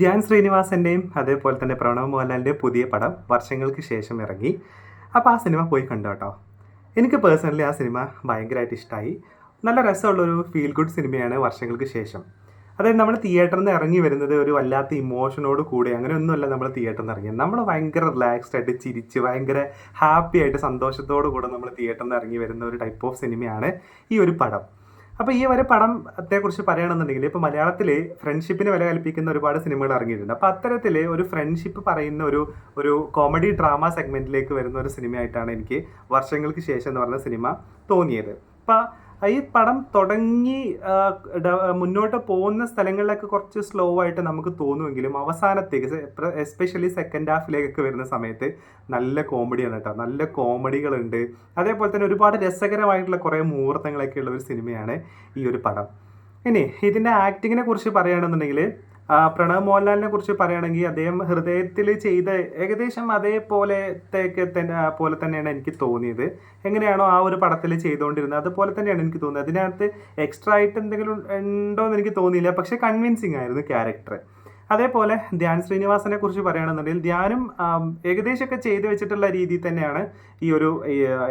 ധ്യാൻ ശ്രീനിവാസന്റെയും അതേപോലെ തന്നെ പ്രണവ് മോഹൻലാലിന്റെയും പുതിയ പടം വർഷങ്ങൾക്ക് ശേഷം ഇറങ്ങി. അപ്പോൾ ആ സിനിമ പോയി കണ്ടു കേട്ടോ. എനിക്ക് പേഴ്സണലി ആ സിനിമ ഭയങ്കരമായിട്ട് ഇഷ്ടമായി നല്ല രസമുള്ളൊരു ഫീൽ ഗുഡ് സിനിമയാണ് വർഷങ്ങൾക്ക് ശേഷം. അതായത് നമ്മൾ തിയേറ്ററിൽ നിന്ന് ഇറങ്ങി വരുന്നത് ഒരു വല്ലാത്ത ഇമോഷനോട് കൂടി അങ്ങനെയൊന്നുമല്ല നമ്മൾ തിയേറ്ററിൽ നിന്ന് ഇറങ്ങിയത്. നമ്മൾ ഭയങ്കര റിലാക്സ്ഡ് ആയിട്ട് ചിരിച്ച് ഭയങ്കര ഹാപ്പി ആയിട്ട് സന്തോഷത്തോടു കൂടെ നമ്മൾ തിയേറ്ററിൽ നിന്ന് ഇറങ്ങി വരുന്ന ഒരു ടൈപ്പ് ഓഫ് സിനിമയാണ് ഈ ഒരു പടം. അപ്പോൾ ഈ ഒരു പടത്തെ പറയുകയാണെന്നുണ്ടെങ്കിൽ ഇപ്പോൾ മലയാളത്തിൽ ഫ്രണ്ട്ഷിപ്പിന് വില കൽപ്പിക്കുന്ന ഒരുപാട് സിനിമകൾ ഇറങ്ങിയിട്ടുണ്ട്. അപ്പോൾ അത്തരത്തിൽ ഒരു ഫ്രണ്ട്ഷിപ്പ് പറയുന്ന ഒരു ഒരു കോമഡി ഡ്രാമ സെഗ്മെന്റിലേക്ക് വരുന്ന ഒരു സിനിമയായിട്ടാണ് എനിക്ക് വർഷങ്ങൾക്ക് ശേഷം എന്ന് പറഞ്ഞ സിനിമ തോന്നിയത്. അപ്പോൾ ഈ പടം തുടങ്ങി മുന്നോട്ട് പോകുന്ന സ്ഥലങ്ങളിലൊക്കെ കുറച്ച് സ്ലോ ആയിട്ട് നമുക്ക് തോന്നുമെങ്കിലും അവസാനത്തേക്ക് എസ്പെഷ്യലി സെക്കൻഡ് ഹാഫിലേക്കൊക്കെ വരുന്ന സമയത്ത് നല്ല കോമഡിയാണ് കേട്ടോ. നല്ല കോമഡികളുണ്ട് അതേപോലെ തന്നെ ഒരുപാട് രസകരമായിട്ടുള്ള കുറേ മുഹൂർത്തങ്ങളൊക്കെ ഉള്ള ഒരു സിനിമയാണ് ഈ ഒരു പടം. ഇനി ഇതിന്റെ ആക്ടിങ്ങിനെ കുറിച്ച് പറയുകയാണെന്നുണ്ടെങ്കിൽ പ്രണവ് മോഹൻലാലിനെ കുറിച്ച് പറയുകയാണെങ്കിൽ അദ്ദേഹം ഹൃദയത്തിൽ ചെയ്ത ഏകദേശം അതേപോലത്തേക്ക് തന്നെ പോലെ തന്നെയാണ് എനിക്ക് തോന്നിയത്. എങ്ങനെയാണോ ആ ഒരു പടത്തിൽ ചെയ്തുകൊണ്ടിരുന്നത്. അതുപോലെ തന്നെയാണ് എനിക്ക് തോന്നിയത്. അതിനകത്ത് എക്സ്ട്രാ ആയിട്ട് എന്തെങ്കിലും ഉണ്ടോ എന്ന് എനിക്ക് തോന്നിയില്ല. പക്ഷെ കൺവിൻസിങ് ആയിരുന്നു ക്യാരക്ടർ അതേപോലെ ധ്യാൻ ശ്രീനിവാസനെ കുറിച്ച് പറയുകയാണെന്നുണ്ടെങ്കിൽ ധ്യാനും ഏകദേശമൊക്കെ ചെയ്തു വെച്ചിട്ടുള്ള രീതിയിൽ തന്നെയാണ് ഈ ഒരു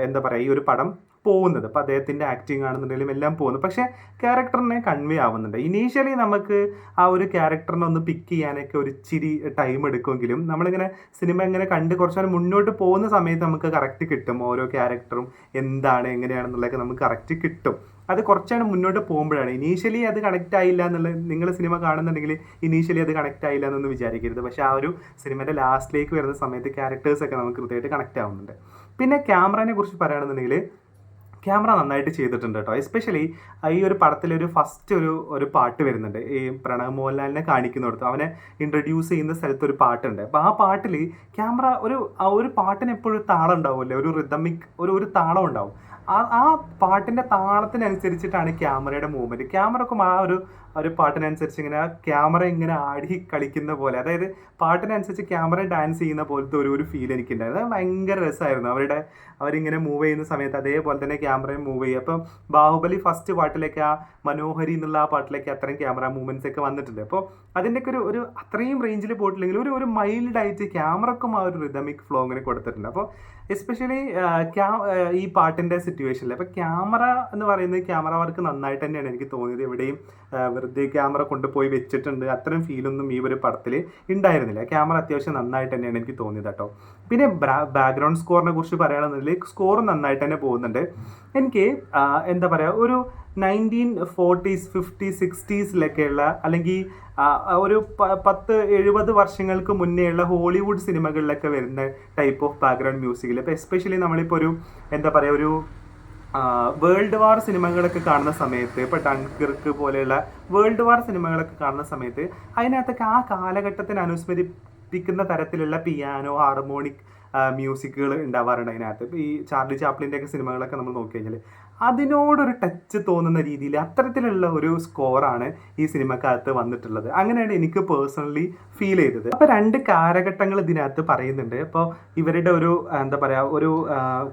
എന്താ പറയുക ഈ ഒരു പടം പോകുന്നത്. അപ്പോൾ അദ്ദേഹത്തിന്റെ ആക്ടിങ് ആണെന്നുണ്ടെങ്കിലും എല്ലാം പോകുന്നു. പക്ഷേ ക്യാരക്ടറിനെ കൺവേ ആവുന്നുണ്ട്. ഇനീഷ്യലി നമുക്ക് ആ ഒരു ക്യാരക്ടറിനെ ഒന്ന് പിക്ക് ചെയ്യാനൊക്കെ ഒരു ഇച്ചിരി ടൈം എടുക്കുമെങ്കിലും നമ്മളിങ്ങനെ സിനിമ ഇങ്ങനെ കണ്ട് കുറച്ച് നേരം മുന്നോട്ട് പോകുന്ന സമയത്ത് നമുക്ക് കറക്റ്റ് കിട്ടും. ഓരോ ക്യാരക്ടറും എന്താണ് എങ്ങനെയാണെന്നുള്ളതൊക്കെ നമുക്ക് കറക്റ്റ് കിട്ടും. അത് കുറച്ചാണ് മുന്നോട്ട് പോകുമ്പോഴാണ്. ഇനീഷ്യലി അത് കണക്റ്റ് ആയില്ല എന്നുള്ളത് നിങ്ങൾ സിനിമ കാണുന്നുണ്ടെങ്കിൽ ഇനീഷ്യലി അത് കണക്റ്റ് ആയില്ല എന്നൊന്നും വിചാരിക്കരുത്. പക്ഷേ ആ ഒരു സിനിമയുടെ ലാസ്റ്റിലേക്ക് വരുന്ന സമയത്ത് ക്യാരക്ടേഴ്സൊക്കെ നമുക്ക് കൃത്യമായിട്ട് കണക്റ്റ് ആവുന്നുണ്ട്. പിന്നെ ക്യാമറനെ കുറിച്ച് പറയുകയാണെന്നുണ്ടെങ്കിൽ ക്യാമറ നന്നായിട്ട് ചെയ്തിട്ടുണ്ട് കേട്ടോ. എസ്പെഷ്യലി ഈ ഒരു പടത്തിൽ ഒരു ഫസ്റ്റ് ഒരു ഒരു പാട്ട് വരുന്നുണ്ട്. ഈ പ്രണവ് മോഹൻലാലിനെ കാണിക്കുന്നിടത്ത് അവനെ ഇൻട്രൊഡ്യൂസ് ചെയ്യുന്ന സ്ഥലത്ത് ഒരു പാട്ടുണ്ട്. അപ്പോൾ ആ പാട്ടിൽ ക്യാമറ ഒരു ആ ഒരു പാട്ടിന് എപ്പോഴും താളം ഉണ്ടാവുമല്ലേ ഒരു റിതമിക് ഒരു ഒരു താളം ഉണ്ടാവും. ആ ആ പാട്ടിന്റെ താളത്തിനനുസരിച്ചിട്ടാണ് ക്യാമറയുടെ മൂവ്മെന്റ് ക്യാമറക്കും ആ ഒരു ഒരു പാട്ടിനനുസരിച്ച് ഇങ്ങനെ ക്യാമറ ഇങ്ങനെ ആടി കളിക്കുന്ന പോലെ. അതായത് പാട്ടിനനുസരിച്ച് ക്യാമറ ഡാൻസ് ചെയ്യുന്ന പോലത്തെ ഒരു ഒരു ഫീൽ എനിക്കുണ്ടായിരുന്നു. അത് ഭയങ്കര രസമായിരുന്നു. അവരുടെ അവരിങ്ങനെ മൂവ് ചെയ്യുന്ന സമയത്ത് അതേപോലെ തന്നെ ക്യാമറയും മൂവ് ചെയ്യും അപ്പം ബാഹുബലി ഫസ്റ്റ് പാട്ടിലേക്ക് ആ മനോഹരി എന്നുള്ള ആ പാട്ടിലേക്ക് അത്രയും ക്യാമറ മൂവ്മെന്റ്സ് ഒക്കെ വന്നിട്ടുണ്ട്. അപ്പോൾ അതിന്റെയൊക്കെ ഒരു ഒരു അത്രയും റേഞ്ചിൽ പോയിട്ടില്ലെങ്കിൽ ഒരു ഒരു മൈൽഡ് ആയിട്ട് ക്യാമറക്കും ആ ഒരു റിതമിക് ഫ്ലോ അങ്ങനെ കൊടുത്തിട്ടുണ്ട്. അപ്പോൾ എസ്പെഷ്യലി ഈ പാട്ടിന്റെ സിറ്റുവേഷനിൽ അപ്പോൾ ക്യാമറ എന്ന് പറയുന്നത് ക്യാമറ വർക്ക് നന്നായിട്ട് തന്നെയാണ് എനിക്ക് തോന്നിയത്. എവിടെയും വെറുതെ ക്യാമറ കൊണ്ടുപോയി വെച്ചിട്ടുണ്ട്. അത്രയും ഫീലൊന്നും ഈ ഒരു പടത്തിൽ ഉണ്ടായിരുന്നില്ല. ക്യാമറ അത്യാവശ്യം നന്നായിട്ട് തന്നെയാണ് എനിക്ക് തോന്നിയത് കേട്ടോ. പിന്നെ ബാക്ക്ഗ്രൗണ്ട് സ്കോറിനെ കുറിച്ച് പറയുകയാണെന്നുണ്ടെങ്കിൽ സ്കോർ നന്നായിട്ട് തന്നെ പോകുന്നുണ്ട്. എനിക്ക് എന്താ പറയുക ഒരു നയന്റീൻ ഫോർട്ടീസ് ഫിഫ്റ്റി സിക്സ്റ്റീസിലൊക്കെയുള്ള അല്ലെങ്കിൽ ഒരു പത്ത് എഴുപത് വർഷങ്ങൾക്ക് മുന്നേയുള്ള ഹോളിവുഡ് സിനിമകളിലൊക്കെ വരുന്ന ടൈപ്പ് ഓഫ് ബാക്ക്ഗ്രൗണ്ട് മ്യൂസിക്കിൽ ഇപ്പോൾ എസ്പെഷ്യലി നമ്മളിപ്പോൾ ഒരു എന്താ പറയുക ഒരു വേൾഡ് വാർ സിനിമകളൊക്കെ കാണുന്ന സമയത്ത് ഇപ്പോൾ ഡൺകിർക്ക് പോലെയുള്ള വേൾഡ് വാർ സിനിമകളൊക്കെ കാണുന്ന സമയത്ത് അതിനകത്തൊക്കെ ആ കാലഘട്ടത്തിന് അനുസ്മരിപ്പിക്കുന്ന തരത്തിലുള്ള പിയാനോ ഹാർമോണിക് മ്യൂസിക്കുകൾ ഉണ്ടാവാറുണ്ട് അതിനകത്ത്. ഇപ്പോൾ ഈ ചാർലി ചാപ്ലിന്റെ ഒക്കെ സിനിമകളൊക്കെ നമ്മൾ നോക്കി കഴിഞ്ഞാൽ അതിനോടൊരു ടച്ച് തോന്നുന്ന രീതിയിൽ അത്തരത്തിലുള്ള ഒരു സ്കോറാണ് ഈ സിനിമക്കകത്ത് വന്നിട്ടുള്ളത്. അങ്ങനെയാണ് എനിക്ക് പേഴ്സണലി ഫീൽ ചെയ്തത്. അപ്പോൾ രണ്ട് കാലഘട്ടങ്ങൾ ഇതിനകത്ത് പറയുന്നുണ്ട്. ഇപ്പോൾ ഇവരുടെ ഒരു എന്താ പറയുക ഒരു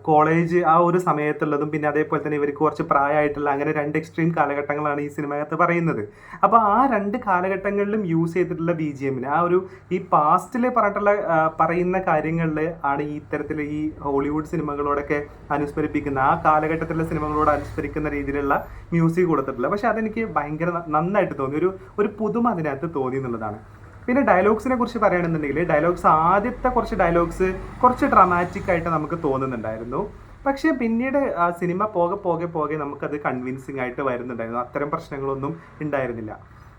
കോളേജ് ആ ഒരു സമയത്തുള്ളതും പിന്നെ അതേപോലെ തന്നെ ഇവർക്ക് കുറച്ച് പ്രായമായിട്ടുള്ള അങ്ങനെ രണ്ട് എക്സ്ട്രീം കാലഘട്ടങ്ങളാണ് ഈ സിനിമകത്ത് പറയുന്നത്. അപ്പോൾ ആ രണ്ട് കാലഘട്ടങ്ങളിലും യൂസ് ചെയ്തിട്ടുള്ള ബി ജി എമ്മിന് ആ ഒരു ഈ പാസ്റ്റിൽ പറഞ്ഞിട്ടുള്ള പറയുന്ന കാര്യങ്ങളിൽ ആണ് ഈ ഇത്തരത്തിൽ ഈ ഹോളിവുഡ് സിനിമകളോടൊക്കെ അനുസ്മരിപ്പിക്കുന്ന ആ കാലഘട്ടത്തിലുള്ള സിനിമകളോട് അനുസ്മരിക്കുന്ന രീതിയിലുള്ള മ്യൂസിക് കൊടുത്തിട്ടില്ല. പക്ഷെ അതെനിക്ക് ഭയങ്കര നന്നായിട്ട് തോന്നി. ഒരു ഒരു പുതുമ അതിനകത്ത് തോന്നി എന്നുള്ളതാണ്. പിന്നെ ഡയലോഗ്സിനെ കുറിച്ച് പറയുകയാണെന്നുണ്ടെങ്കിൽ ഡയലോഗ്സ് ആദ്യത്തെ കുറച്ച് ഡയലോഗ്സ് കുറച്ച് ഡ്രാമാറ്റിക് ആയിട്ട് നമുക്ക് തോന്നുന്നുണ്ടായിരുന്നു. പക്ഷേ പിന്നീട് ആ സിനിമ പോകെ പോകെ പോകെ നമുക്കത് കൺവിൻസിങ് ആയിട്ട് വരുന്നുണ്ടായിരുന്നു. അത്തരം പ്രശ്നങ്ങളൊന്നും ഉണ്ടായിരുന്നില്ല.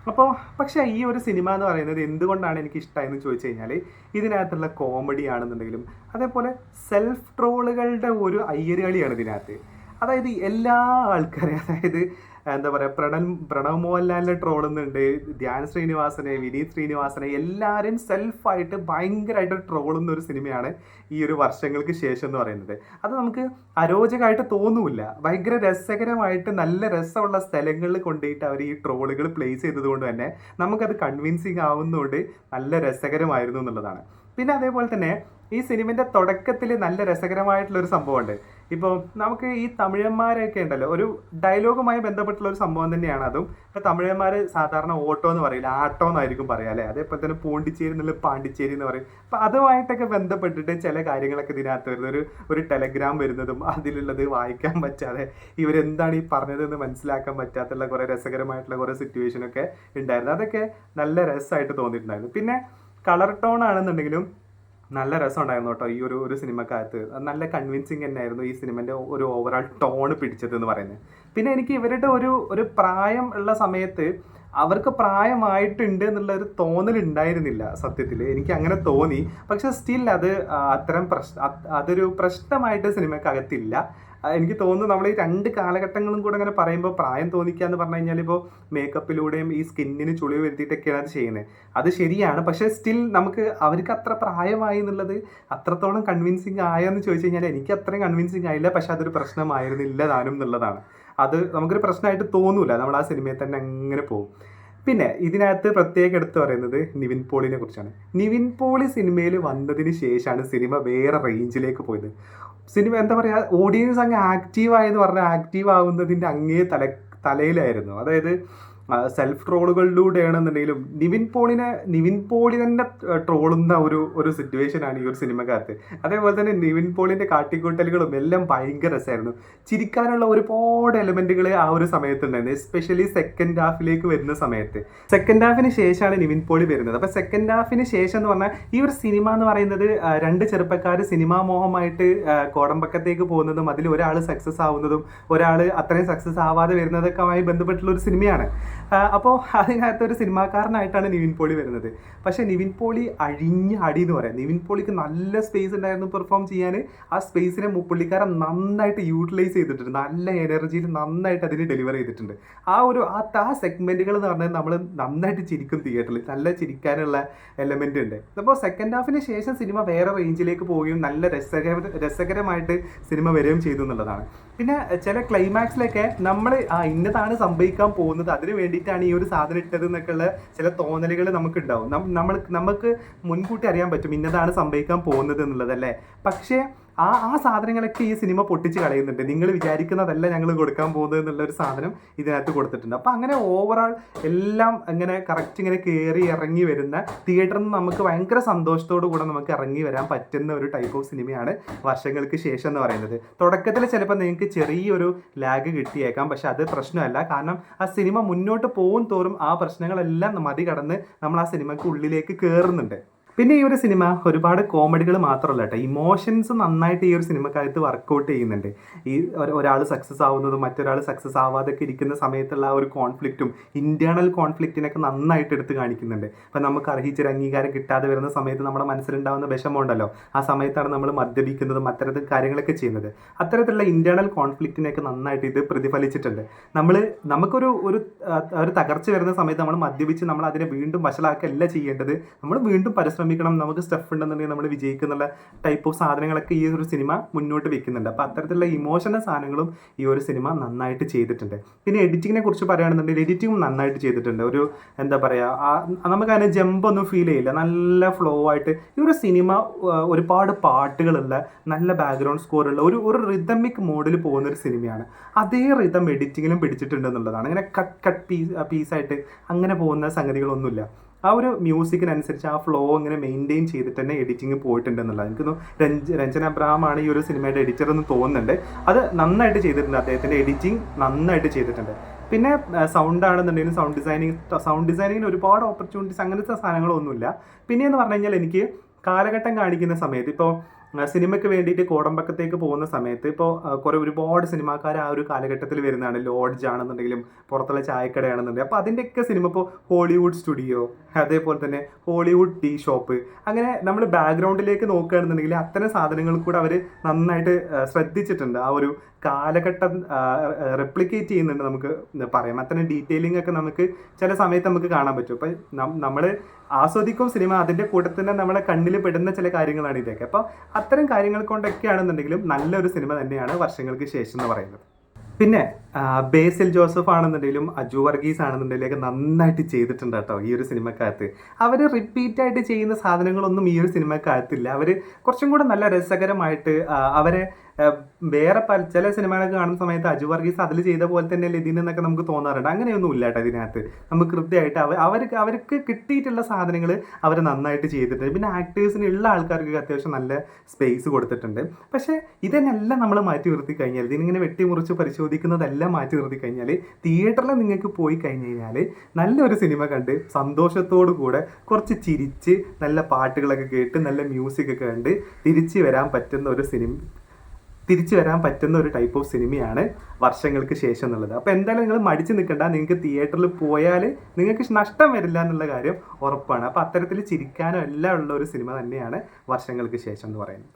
അപ്പോൾ പക്ഷേ ഈ ഒരു സിനിമ എന്ന് പറയുന്നത് എന്തുകൊണ്ടാണ് എനിക്ക് ഇഷ്ടമായെന്ന് ചോദിച്ചു കഴിഞ്ഞാൽ ഇതിനകത്തുള്ള കോമഡി ആണെന്നുണ്ടെങ്കിലും അതേപോലെ സെൽഫ് ട്രോളുകളുടെ ഒരു അയ്യരുകളിയാണ് ഇതിനകത്ത്. അതായത് എല്ലാ ആൾക്കാരെയും അതായത് എന്താ പറയുക പ്രണവ് പ്രണവ് മോഹൻലാലിനെ ട്രോളുന്നുണ്ട് ധ്യാൻ ശ്രീനിവാസനെ വിനീത് ശ്രീനിവാസനെ എല്ലാവരും സെൽഫായിട്ട് ഭയങ്കരമായിട്ട് ട്രോളുന്ന ഒരു സിനിമയാണ് ഈ ഒരു വർഷങ്ങൾക്ക് ശേഷം എന്ന് പറയുന്നത്. അത് നമുക്ക് അരോചകമായിട്ട് തോന്നൂല ഭയങ്കര രസകരമായിട്ട് നല്ല രസമുള്ള സ്ഥലങ്ങളിൽ കൊണ്ടുപോയിട്ട് അവർ ഈ ട്രോളുകൾ പ്ലേസ് ചെയ്തതുകൊണ്ട് തന്നെ നമുക്കത് കൺവിൻസിങ് ആവുന്നതുകൊണ്ട് നല്ല രസകരമായിരുന്നു എന്നുള്ളതാണ്. പിന്നെ അതേപോലെ തന്നെ ഈ സിനിമന്റെ തുടക്കത്തിൽ നല്ല രസകരമായിട്ടുള്ള ഒരു സംഭവമുണ്ട്. ഇപ്പോൾ നമുക്ക് ഈ തമിഴന്മാരൊക്കെ ഉണ്ടല്ലോ ഒരു ഡയലോഗുമായി ബന്ധപ്പെട്ടുള്ള ഒരു സംഭവം തന്നെയാണ് അതും. ഇപ്പോൾ തമിഴന്മാർ സാധാരണ ഓട്ടോ എന്ന് പറയില്ല ആട്ടോ എന്നായിരിക്കും പറയുക അല്ലേ? അതേപോലെ തന്നെ പോണ്ടിച്ചേരി എന്നുള്ള പാണ്ടിച്ചേരി എന്ന് പറയും. അപ്പോൾ അതുമായിട്ടൊക്കെ ബന്ധപ്പെട്ടിട്ട് ചില കാര്യങ്ങളൊക്കെ ഇതിനകത്ത് വരുന്നത് ഒരു ഒരു ടെലഗ്രാം വരുന്നതും അതിലുള്ളത് വായിക്കാൻ പറ്റാതെ ഇവരെന്താണ് ഈ പറഞ്ഞതെന്ന് മനസ്സിലാക്കാൻ പറ്റാത്തുള്ള കുറേ രസകരമായിട്ടുള്ള കുറേ സിറ്റുവേഷനൊക്കെ ഉണ്ടായിരുന്നു. അതൊക്കെ നല്ല രസമായിട്ട് തോന്നിയിട്ടുണ്ടായിരുന്നു. പിന്നെ കളർ ടോൺ ആണെന്നുണ്ടെങ്കിലും നല്ല രസമുണ്ടായിരുന്നു കേട്ടോ ഈ ഒരു ഒരു സിനിമക്കകത്ത്. നല്ല കൺവിൻസിങ് തന്നെയായിരുന്നു ഈ സിനിമന്റെ ഒരു ഓവറോൾ ടോൺ പിടിച്ചത് എന്ന് പറയുന്നത്. പിന്നെ എനിക്ക് ഇവരുടെ ഒരു ഒരു പ്രായം ഉള്ള സമയത്ത് അവർക്ക് പ്രായമായിട്ടുണ്ട് എന്നുള്ള ഒരു തോന്നൽ ഉണ്ടായിരുന്നില്ല സത്യത്തിൽ എനിക്ക് അങ്ങനെ തോന്നി. പക്ഷെ സ്റ്റിൽ അത് അത്തരം പ്രശ്ന അതൊരു പ്രശ്നമായിട്ട് സിനിമക്കകത്തില്ല. എനിക്ക് തോന്നുന്നു നമ്മൾ ഈ രണ്ട് കാലഘട്ടങ്ങളും കൂടെ അങ്ങനെ പറയുമ്പോൾ പ്രായം തോന്നിക്കുക എന്ന് പറഞ്ഞു കഴിഞ്ഞാൽ ഇപ്പോൾ മേക്കപ്പിലൂടെയും ഈ സ്കിന്നിന് ചുളിവ് വരുത്തിയിട്ടൊക്കെയാണ് അത് ചെയ്യുന്നത് അത് ശരിയാണ്. പക്ഷേ സ്റ്റിൽ നമുക്ക് അവർക്ക് അത്ര പ്രായമായി എന്നുള്ളത് അത്രത്തോളം കൺവിൻസിങ് ആയെന്ന് ചോദിച്ചു കഴിഞ്ഞാൽ എനിക്ക് അത്രയും കൺവിൻസിങ് ആയില്ല. പക്ഷെ അതൊരു പ്രശ്നമായിരുന്നില്ല താനും എന്നുള്ളതാണ്. അത് നമുക്കൊരു പ്രശ്നമായിട്ട് തോന്നൂല. നമ്മൾ ആ സിനിമയിൽ തന്നെ അങ്ങനെ പോകും പിന്നെ ഇതിനകത്ത് പ്രത്യേകം എടുത്തു പറയുന്നത് നിവിൻ പോളിനെ കുറിച്ചാണ്. നിവിൻ പോളി സിനിമയിൽ വന്നതിന് ശേഷമാണ് സിനിമ വേറെ റേഞ്ചിലേക്ക് പോയത്. സിനിമ എന്താ പറയുക ഓഡിയൻസ് അങ്ങ് ആക്റ്റീവ് ആയെന്ന് പറഞ്ഞാൽ ആക്റ്റീവ് ആവുന്നതിന്റെ അങ്ങേ തല തലയിലായിരുന്നു. അതായത് സെൽഫ് ട്രോളുകളിലൂടെയാണെന്നുണ്ടെങ്കിലും നിവിൻ പോളിനെ നിവിൻ പോളി തന്നെ ട്രോളുന്ന ഒരു ഒരു സിറ്റുവേഷനാണ് ഈ ഒരു സിനിമക്കകത്ത്. അതേപോലെ തന്നെ നിവിൻ പോളിന്റെ കാട്ടിക്കൂട്ടലുകളും എല്ലാം ഭയങ്കര രസമായിരുന്നു. ചിരിക്കാനുള്ള ഒരുപാട് എലമെന്റുകൾ ആ ഒരു സമയത്തുണ്ടായിരുന്നു എസ്പെഷ്യലി സെക്കൻഡ് ഹാഫിലേക്ക് വരുന്ന സമയത്ത്. സെക്കൻഡ് ഹാഫിന് ശേഷമാണ് നിവിൻ പോളി വരുന്നത്. അപ്പോൾ സെക്കൻഡ് ഹാഫിന് ശേഷം എന്ന് പറഞ്ഞാൽ ഈ ഒരു സിനിമ എന്ന് പറയുന്നത് രണ്ട് ചെറുപ്പക്കാർ സിനിമാ മോഹമായിട്ട് കോടമ്പക്കത്തേക്ക് പോകുന്നതും അതിൽ ഒരാൾ സക്സസ് ആവുന്നതും ഒരാൾ അത്രയും സക്സസ് ആവാതെ വരുന്നതൊക്കെ ബന്ധപ്പെട്ടുള്ള ഒരു സിനിമയാണ്. അപ്പോൾ അതിനകത്ത് ഒരു സിനിമാക്കാരനായിട്ടാണ് നിവിൻ പോളി വരുന്നത്. പക്ഷേ നിവിൻ പോളി അഴിഞ്ഞ അടി എന്ന് പറയാം. നിവിൻ പോളിക്ക് നല്ല സ്പേസ് ഉണ്ടായിരുന്നു പെർഫോം ചെയ്യാൻ. ആ സ്പേസിനെ പുള്ളിക്കാരൻ നന്നായിട്ട് യൂട്ടിലൈസ് ചെയ്തിട്ടുണ്ട്. നല്ല എനർജിയിൽ നന്നായിട്ട് അതിന് ഡെലിവർ ചെയ്തിട്ടുണ്ട്. ആ ഒരു ആ ആ സെഗ്മെന്റുകൾ എന്ന് പറഞ്ഞാൽ നമ്മൾ നന്നായിട്ട് ചിരിക്കും തിയേറ്ററിൽ നല്ല ചിരിക്കാനുള്ള എലമെന്റ് ഉണ്ട്. അപ്പോൾ സെക്കൻഡ് ഹാഫിന് ശേഷം സിനിമ വേറെ റേഞ്ചിലേക്ക് പോവുകയും നല്ല രസകര രസകരമായിട്ട് സിനിമ വരികയും ചെയ്തു എന്നുള്ളതാണ്. പിന്നെ ചില ക്ലൈമാക്സിലൊക്കെ നമ്മൾ ആ ഇന്നതാണ് സംഭവിക്കാൻ പോകുന്നത്. അതിന് വേണ്ടിയിട്ടാണ് ഈ ഒരു സാധനം ഇട്ടത് എന്നൊക്കെയുള്ള ചില തോന്നലുകൾ നമുക്കുണ്ടാവും. നമ്മൾ നമുക്ക് മുൻകൂട്ടി അറിയാൻ പറ്റും ഇന്നതാണ് സംഭവിക്കാൻ പോകുന്നത് എന്നുള്ളതല്ലേ പക്ഷേ ആ ആ സാധനങ്ങളൊക്കെ ഈ സിനിമ പൊട്ടിച്ച് കളയുന്നുണ്ട്. നിങ്ങൾ വിചാരിക്കുന്നതല്ല ഞങ്ങൾ കൊടുക്കാൻ പോകുന്നത് എന്നുള്ള ഒരു സാധനം ഇതിനകത്ത് കൊടുത്തിട്ടുണ്ട്. അപ്പോൾ അങ്ങനെ ഓവറോൾ എല്ലാം അങ്ങനെ കറക്റ്റ് ഇങ്ങനെ കയറി ഇറങ്ങി വരുന്ന തിയേറ്ററിൽ നിന്ന് നമുക്ക് ഭയങ്കര സന്തോഷത്തോടു കൂടെ നമുക്ക് ഇറങ്ങി വരാൻ പറ്റുന്ന ഒരു ടൈപ്പ് ഓഫ് സിനിമയാണ് വർഷങ്ങൾക്ക് ശേഷം എന്ന് പറയുന്നത്. തുടക്കത്തിൽ ചിലപ്പോൾ നിങ്ങൾക്ക് ചെറിയൊരു ലാഗ് കിട്ടിയേക്കാം. പക്ഷെ അത് പ്രശ്നമല്ല. കാരണം ആ സിനിമ മുന്നോട്ട് പോകും തോറും ആ പ്രശ്നങ്ങളെല്ലാം മറികടന്ന് നമ്മൾ ആ സിനിമയ്ക്ക് ഉള്ളിലേക്ക് കയറുന്നുണ്ട് പിന്നെ ഈ ഒരു സിനിമ ഒരുപാട് കോമഡികൾ മാത്രമല്ല കേട്ടോ. ഇമോഷൻസ് നന്നായിട്ട് ഈ ഒരു സിനിമക്കകത്ത് വർക്കൗട്ട് ചെയ്യുന്നുണ്ട്. ഈ ഒരാൾ സക്സസ് ആവുന്നതും മറ്റൊരാൾ സക്സസ് ആവാതൊക്കെ ഇരിക്കുന്ന സമയത്തുള്ള ആ ഒരു കോൺഫ്ലിക്റ്റും ഇന്റേണൽ കോൺഫ്ലിക്റ്റിനൊക്കെ നന്നായിട്ട് എടുത്ത് കാണിക്കുന്നുണ്ട്. അപ്പം നമുക്ക് അർഹിച്ചൊരു അംഗീകാരം കിട്ടാതെ വരുന്ന സമയത്ത് നമ്മുടെ മനസ്സിലുണ്ടാവുന്ന വിഷമമുണ്ടല്ലോ. ആ സമയത്താണ് നമ്മൾ മദ്യപിക്കുന്നതും അത്തരത്തിൽ കാര്യങ്ങളൊക്കെ ചെയ്യുന്നത്. അത്തരത്തിലുള്ള ഇന്റേണൽ കോൺഫ്ലിക്റ്റിനെയൊക്കെ നന്നായിട്ട് ഇത് പ്രതിഫലിച്ചിട്ടുണ്ട്. നമ്മൾ നമുക്കൊരു ഒരു ഒരു തകർച്ച വരുന്ന സമയത്ത് നമ്മൾ മദ്യപിച്ച് നമ്മൾ അതിനെ വീണ്ടും വഷളാക്കല്ല ചെയ്യേണ്ടത്. നമ്മൾ വീണ്ടും പരിശ്രമിക്കണം നമുക്ക് സ്റ്റെഫ് ഉണ്ടെന്നുണ്ടെങ്കിൽ നമ്മൾ വിജയിക്കുന്നുള്ള ടൈപ്പ് ഓഫ് സാധനങ്ങളൊക്കെ ഈ ഒരു സിനിമ മുന്നോട്ട് വെക്കുന്നുണ്ട്. അപ്പോൾ അത്തരത്തിലുള്ള ഇമോഷണൽ സാധനങ്ങളും ഈ ഒരു സിനിമ നന്നായിട്ട് ചെയ്തിട്ടുണ്ട്. പിന്നെ എഡിറ്റിങ്ങിനെ കുറിച്ച് പറയുകയാണെന്നുണ്ടെങ്കിൽ എഡിറ്റിംഗ് നന്നായിട്ട് ചെയ്തിട്ടുണ്ട്. ഒരു എന്താ പറയുക നമുക്ക് അതിനെ ജമ്പൊന്നും ഫീൽ ചെയ്യില്ല. നല്ല ഫ്ലോ ആയിട്ട് ഈ ഒരു സിനിമ ഒരുപാട് പാട്ടുകളുള്ള നല്ല ബാക്ക്ഗ്രൗണ്ട് സ്കോറുള്ള ഒരു ഒരു റിതമിക് മോഡിൽ പോകുന്ന ഒരു സിനിമയാണ് അതേ റിതം എഡിറ്റിങ്ങിലും പിടിച്ചിട്ടുണ്ട് എന്നുള്ളതാണ്. അങ്ങനെ കട്ട് കട്ട് പീസ് പീസായിട്ട് അങ്ങനെ പോകുന്ന സംഗതികളൊന്നുമില്ല. ആ ഒരു മ്യൂസിക്കിനനുസരിച്ച് ആ ഫ്ലോ ഇങ്ങനെ മെയിന്റെയിൻ ചെയ്തിട്ട് തന്നെ എഡിറ്റിംഗ് പോയിട്ടുണ്ട് എന്നുള്ളത് എനിക്ക് രഞ്ജ അബ്രഹാം ആണ് ഈ ഒരു സിനിമയുടെ എഡിറ്റർ എന്ന് തോന്നുന്നുണ്ട്. അത് നന്നായിട്ട് ചെയ്തിട്ടുണ്ട് അദ്ദേഹത്തിന്റെ എഡിറ്റിംഗ് നന്നായിട്ട് ചെയ്തിട്ടുണ്ട്. പിന്നെ സൗണ്ട് ആണെന്നുണ്ടെങ്കിലും സൗണ്ട് ഡിസൈനിങ് സൗണ്ട് ഡിസൈനിങ്ങിന് ഒരുപാട് ഓപ്പർച്യൂണിറ്റീസ് അങ്ങനത്തെ സാധനങ്ങളൊന്നുമില്ല. പിന്നെ എന്ന് പറഞ്ഞു കഴിഞ്ഞാൽ എനിക്ക് കാലഘട്ടം കാണിക്കുന്ന സമയത്ത് ഇപ്പോൾ സിനിമയ്ക്ക് വേണ്ടിയിട്ട് കോടമ്പക്കത്തേക്ക് പോകുന്ന സമയത്ത് ഇപ്പോൾ കുറേ ഒരുപാട് സിനിമാക്കാർ ആ ഒരു കാലഘട്ടത്തിൽ വരുന്നതാണ്. ലോഡ്ജ് ആണെന്നുണ്ടെങ്കിലും പുറത്തുള്ള ചായക്കടയാണെന്നുണ്ടെങ്കിൽ അപ്പോൾ അതിന്റെയൊക്കെ സിനിമ ഇപ്പോൾ ഹോളിവുഡ് സ്റ്റുഡിയോ അതേപോലെ തന്നെ ഹോളിവുഡ് ടീ ഷോപ്പ്. അങ്ങനെ നമ്മൾ ബാക്ക്ഗ്രൗണ്ടിലേക്ക് നോക്കുകയാണെന്നുണ്ടെങ്കിൽ അത്തരം സാധനങ്ങൾ കൂടെ അവർ നന്നായിട്ട് ശ്രദ്ധിച്ചിട്ടുണ്ട്. ആ ഒരു കാലഘട്ടം റെപ്ലിക്കേറ്റ് ചെയ്യുന്നുണ്ട് നമുക്ക് പറയാം. അത്തരം ഡീറ്റെയിലിംഗ് ഒക്കെ നമുക്ക് ചില സമയത്ത് നമുക്ക് കാണാൻ പറ്റും. അപ്പം നമ്മൾ ആസ്വദിക്കും സിനിമ അതിന്റെ കൂട്ടത്തിൽ തന്നെ നമ്മളെ കണ്ണിൽ പെടുന്ന ചില കാര്യങ്ങളാണ് ഇതൊക്കെ. അപ്പോൾ അത്തരം കാര്യങ്ങൾ കൊണ്ടൊക്കെയാണെന്നുണ്ടെങ്കിലും നല്ലൊരു സിനിമ തന്നെയാണ് വർഷങ്ങൾക്ക് ശേഷം എന്ന് പറയുന്നത്. പിന്നെ ബേസിൽ ജോസഫ് ആണെന്നുണ്ടെങ്കിലും അജു വർഗീസ് ആണെന്നുണ്ടെങ്കിലും ഒക്കെ നന്നായിട്ട് ചെയ്തിട്ടുണ്ട് കേട്ടോ ഈ ഒരു സിനിമക്കകത്ത്. അവർ റിപ്പീറ്റ് ആയിട്ട് ചെയ്യുന്ന സാധനങ്ങളൊന്നും ഈ ഒരു സിനിമക്കകത്തില്ല. അവർ കുറച്ചും കൂടെ നല്ല രസകരമായിട്ട് അവരെ വേറെ പല ചില സിനിമകളൊക്കെ കാണുന്ന സമയത്ത് അജു വർഗീസ് അതിൽ ചെയ്ത പോലെ തന്നെ ഇതിൽ എന്നൊക്കെ നമുക്ക് തോന്നാറുണ്ട്. അങ്ങനെയൊന്നും ഇല്ല കേട്ടോ ഇതിനകത്ത്. നമുക്ക് കൃത്യമായിട്ട് അവർ അവർക്ക് അവർക്ക് കിട്ടിയിട്ടുള്ള സാധനങ്ങൾ അവർ നന്നായിട്ട് ചെയ്തിട്ടുണ്ട്. പിന്നെ ആക്ടേഴ്സിന് ഉള്ള ആൾക്കാർക്ക് അത്യാവശ്യം നല്ല സ്പേസ് കൊടുത്തിട്ടുണ്ട്. പക്ഷേ ഇതിനെല്ലാം നമ്മൾ മാറ്റി നിർത്തി കഴിഞ്ഞാൽ ഇതിനിങ്ങനെ വെട്ടിമുറിച്ച് പരിശോധിക്കുന്നതെല്ലാം മാറ്റി നിർത്തി കഴിഞ്ഞാൽ തിയേറ്ററിൽ നിങ്ങൾക്ക് പോയി കഴിഞ്ഞ് കഴിഞ്ഞാൽ നല്ലൊരു സിനിമ കണ്ട് സന്തോഷത്തോടു കൂടെ കുറച്ച് ചിരിച്ച് നല്ല പാട്ടുകളൊക്കെ കേട്ട് നല്ല മ്യൂസിക് ഒക്കെ കണ്ട് തിരിച്ചു വരാൻ പറ്റുന്ന ഒരു സിനിമ തിരിച്ചു വരാൻ പറ്റുന്ന ഒരു ടൈപ്പ് ഓഫ് സിനിമയാണ് വർഷങ്ങൾക്ക് ശേഷം എന്നുള്ളത്. അപ്പോൾ എന്തായാലും നിങ്ങൾ മടിച്ച് നിൽക്കണ്ട. നിങ്ങൾക്ക് തിയേറ്ററിൽ പോയാൽ നിങ്ങൾക്ക് നഷ്ടം വരില്ല എന്നുള്ള കാര്യം ഉറപ്പാണ്. അപ്പോൾ അത്തരത്തിൽ ചിരിക്കാനും എല്ലാം ഉള്ള ഒരു സിനിമ തന്നെയാണ് വർഷങ്ങൾക്ക് ശേഷം എന്ന് പറയുന്നത്.